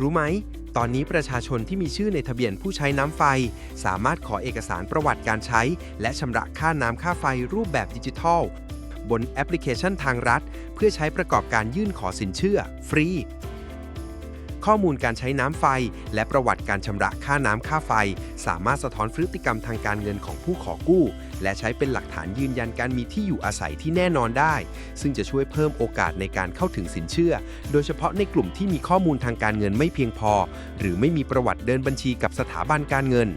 รู้ไหม ตอนนี้ประชาชนที่มีชื่อในทะเบียนผู้ใช้น้ำไฟ สามารถขอเอกสารประวัติการใช้ และชำระค่าน้ำค่าไฟรูปแบบดิจิทัล บนแอปพลิเคชันทางรัฐ เพื่อใช้ประกอบการยื่นขอสินเชื่อ ฟรี ข้อมูลการใช้น้ำไฟ และประวัติการชำระค่าน้ำค่าไฟ สามารถสะท้อนพฤติกรรมทางการเงินของผู้ขอกู้ และใช้เป็นหลักฐานยืนยันการมีที่อยู่อาศัยที่แน่นอนได้ ซึ่งจะช่วยเพิ่มโอกาสในการเข้าถึงสินเชื่อ โดยเฉพาะในกลุ่มที่มีข้อมูลทางการเงินไม่เพียงพอ หรือไม่มีประวัติเดินบัญชีกับสถาบันการเงิน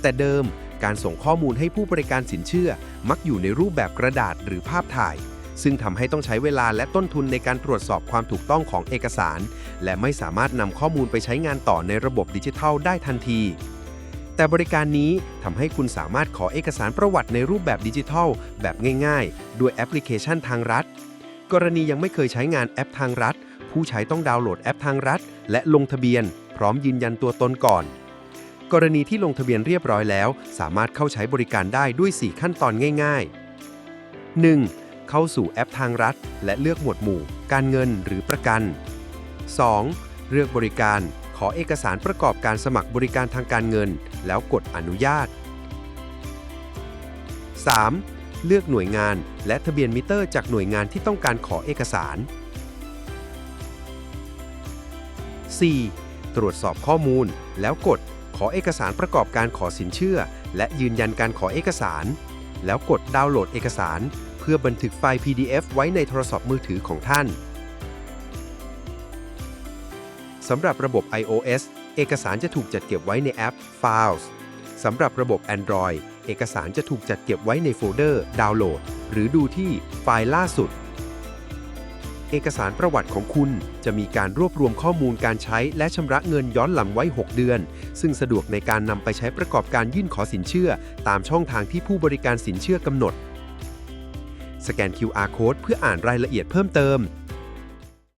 แต่เดิมการส่งข้อมูลให้ผู้บริการสินเชื่อ มักอยู่ในรูปแบบกระดาษหรือภาพถ่าย ซึ่งทำให้ต้องใช้เวลาและต้นทุนในการตรวจสอบความถูกต้องของเอกสาร และไม่สามารถนำข้อมูลไปใช้งานต่อในระบบดิจิทัลได้ทันที แต่บริการนี้ทำให้คุณสามารถขอเอกสารประวัติในรูปแบบดิจิทัล แบบง่ายๆ ด้วยแอปพลิเคชันทางรัฐ กรณียังไม่เคยใช้งานแอปทางรัฐ ผู้ใช้ต้องดาวน์โหลดแอปทางรัฐ และลงทะเบียน พร้อมยืนยันตัวตนก่อนกรณีที่ลงทะเบียนเรียบร้อยแล้ว สามารถเข้าใช้บริการได้ด้วย 4 ขั้นตอนง่าย ๆ 1. เข้าสู่แอปทางรัฐ และเลือกหมวดหมู่ การเงินหรือประกัน 2. เลือกบริการ ขอเอกสารประกอบการสมัครบริการทางการเงิน แล้วกดอนุญาต 3. เลือกหน่วยงานและทะเบียนมิเตอร์จากหน่วยงานที่ต้องการขอเอกสาร 4. ตรวจสอบข้อมูล แล้วกด ขอเอกสารประกอบการขอสินเชื่อ และยืนยันการขอเอกสาร แล้วกดดาวน์โหลดเอกสาร เพื่อบันทึกไฟล์ PDF ไว้ในโทรศัพท์มือถือของท่าน สำหรับระบบ iOS เอกสารจะถูกจัดเก็บไว้ในแอป Files สำหรับระบบ Android เอกสารจะถูกจัดเก็บไว้ในโฟลเดอร์ ดาวน์โหลด หรือดูที่ไฟล์ล่าสุด เอกสารประวัติของคุณจะมีการรวบรวมข้อมูลการใช้และชำระเงินย้อนหลังไว้ 6 เดือน ซึ่งสะดวกในการนำไปใช้ประกอบการยื่นขอสินเชื่อ ตามช่องทางที่ผู้บริการสินเชื่อกำหนด สแกน QR Code เพื่ออ่านรายละเอียดเพิ่มเติม